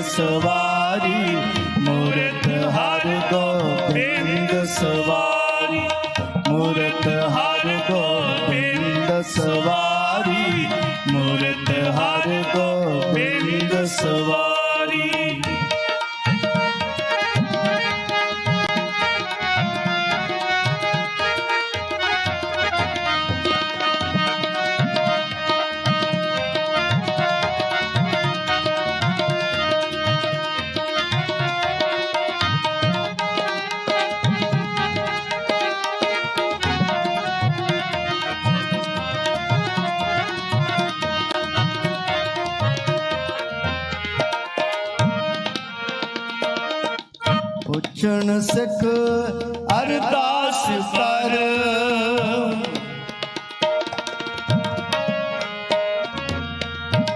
ਸਵਾਰੀ ਮੂਰਤ ਹਰ ਗੋਬਿੰਦ ਸਵਾਰੀ। ਮੂਰਤ ਹਰ ਗੋਬਿੰਦ ਸਵਾਰੀ ਮੂਰਤ ਹਰ ਗੋਬਿੰਦ ਸਵਾਰੀ। ਪੁੱਛਣ ਸਿੱਖ ਅਰਦਾਸ ਕਰ।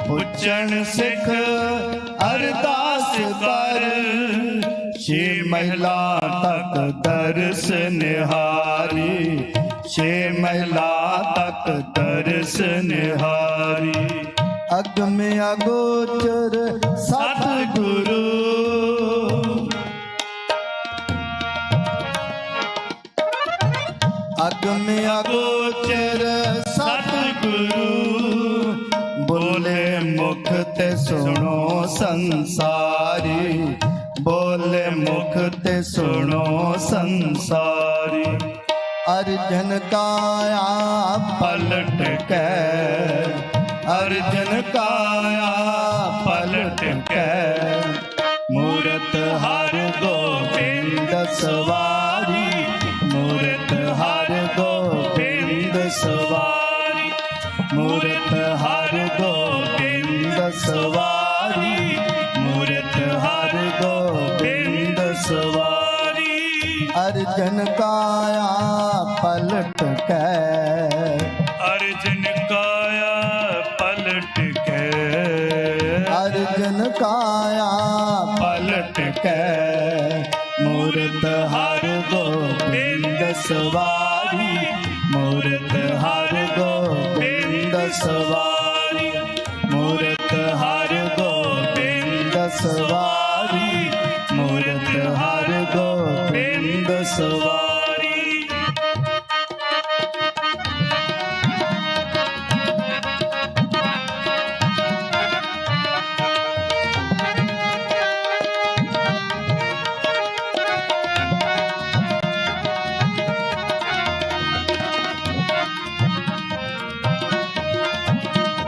ਪੁੱਛਣ ਸਿੱਖ ਅਰਦਾਸ ਕਰ। ਛੇ ਮਹਿਲਾ ਤੱਕ ਦਰਸ ਨਿਹਾਰੀ। ਛੇ ਮਹਿਲਾ ਤੱਕ ਦਰਸ ਨਿਹਾਰੀ। ਅਗਮ ਅਗੋਚਰ ਸਤਿਗੁਰੂ ਅਗਮ ਅਗੋਚਰ ਸਤਿਗੁਰੂ ਬੋਲੇ ਮੁਖ ਤੇ ਸੁਣੋ ਸੰਸਾਰੀ। ਬੋਲੇ ਮੁਖ ਤੇ ਸੁਣੋ ਸੰਸਾਰੀ। ਅਰਜਨ ਕਾਇਆ ਪਲਟ ਕੇ। ਅਰਜਨ ਕਾਇਆ ਪਲਟ ਕੇ। ਮੂਰਤ ਹਰ ਗੋਬਿੰਦ ਸਵਾਰੀ। ਮੂਰਤ ਹਰ ਗੋਬਿੰਦ ਸਵਾਰੀ ਮੂਰਤ ਹਰ ਗੋਬਿੰਦ ਸਵਾਰੀ। ਅਰਜਨ ਕਾਇਆ ਪਲਟ ਕੇ। ਅਰਜਨ ਕਾਇਆ ਪਲਟ ਕੇ। ਅਰਜਨ ਕਾਇਆ ਪਲਟ ਕੇ। ਮੂਰਤ ਹਰ ਗੋਬਿੰਦ ਸਵਾਰੀ ਮੂਰਤ ਹਰ ਗੋਬਿੰਦ ਸਵਾਰੀ ਮੂਰਤ ਹਰ ਗੋਬਿੰਦ ਸਵਾਰੀ ਮੂਰਤ ਹਰ ਗੋਬਿੰਦ ਸਵਾਰੀ।